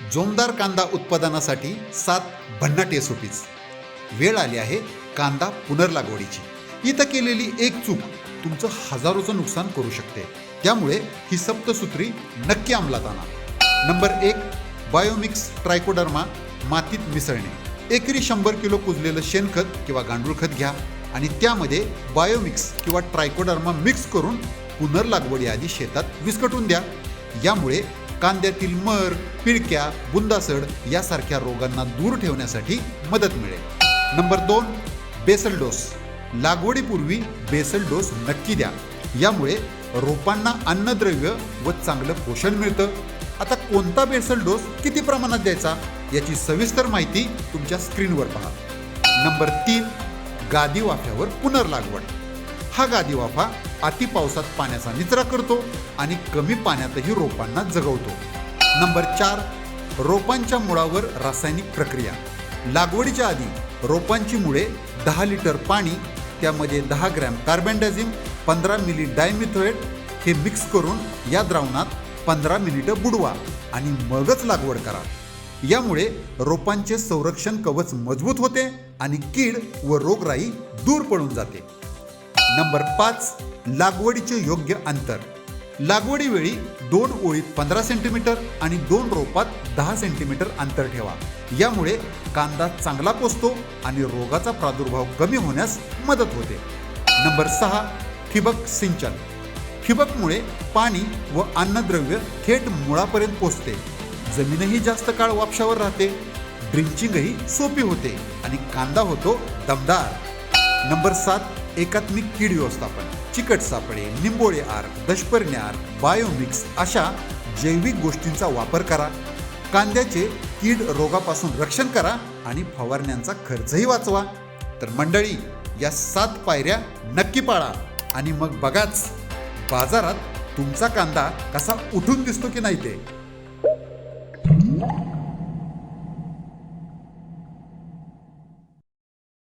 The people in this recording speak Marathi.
जोमदार कांदा उत्पादनासाठी सात भन्नाट एसओपीज वेळ आली आहे कांदा पुनर्लागवडीची. इथं केलेली एक चूक तुमचं हजारोचं नुकसान करू शकते. त्यामुळे ही सप्तसूत्री नक्की अंमलात आणा. नंबर एक बायोमिक्स ट्रायकोडर्मा मातीत मिसळणे. एकरी शंभर किलो कुजलेलं शेणखत किंवा गांडूळ खत घ्या आणि त्यामध्ये बायोमिक्स किंवा ट्रायकोडर्मा मिक्स करून पुनर्लागवडीआधी शेतात विस्कटून द्या. यामुळे कांद्यातील मर पिळक्या बुंदासड यासारख्या रोगांना दूर ठेवण्यासाठी मदत मिळेल. नंबर दोन बेसल डोस. लागवडीपूर्वी बेसल डोस नक्की द्या. यामुळे रोपांना अन्नद्रव्य व चांगलं पोषण मिळतं. आता कोणता बेसल डोस किती प्रमाणात द्यायचा याची सविस्तर माहिती तुमच्या स्क्रीनवर पहा. नंबर तीन गादी वाफ्यावर पुनर्लागवड. हा गादी वाफा अति पावसात पाण्याचा निचरा करतो आणि कमी पाण्यातही रोपांना जगवतो. नंबर चार रोपांच्या मुळावर रासायनिक प्रक्रिया. लागवडीच्या आधी रोपांची मुळे दहा लिटर पाणी त्यामध्ये दहा ग्रॅम कार्बनडायझिम पंधरा मिली डायमिथोएट हे मिक्स करून या द्रावणात पंधरा मिनिटं बुडवा आणि मगच लागवड करा. यामुळे रोपांचे संरक्षण कवच मजबूत होते आणि कीड व रोगराई दूर पडून जाते. नंबर पाच लागवडीचे योग्य अंतर. लागवडीवेळी दोन ओळीत पंधरा सेंटीमीटर आणि दोन रोपात दहा सेंटीमीटर अंतर ठेवा. यामुळे कांदा चांगला पोचतो आणि रोगाचा प्रादुर्भाव कमी होण्यास मदत होते. नंबर सहा ठिबक सिंचन. ठिबकमुळे पाणी व अन्नद्रव्य थेट मुळापर्यंत पोचते जमीनही जास्त काळ वापशावर राहते. ड्रिंचिंगही सोपी होते आणि कांदा होतो दमदार. नंबर सात एकात्मिक कीड व्यवस्थापन चिकट सापळे निंबोळे आर दशपर्णी आर बायोमिक्स अशा जैविक गोष्टींचा वापर करा. कांद्याचे कीड रोगापासून रक्षण करा आणि फवारण्यांचा खर्चही वाचवा. तर मंडळी या सात पायऱ्या नक्की पाळा आणि मग बघाच बाजारात तुमचा कांदा कसा उठून दिसतो की नाही ते.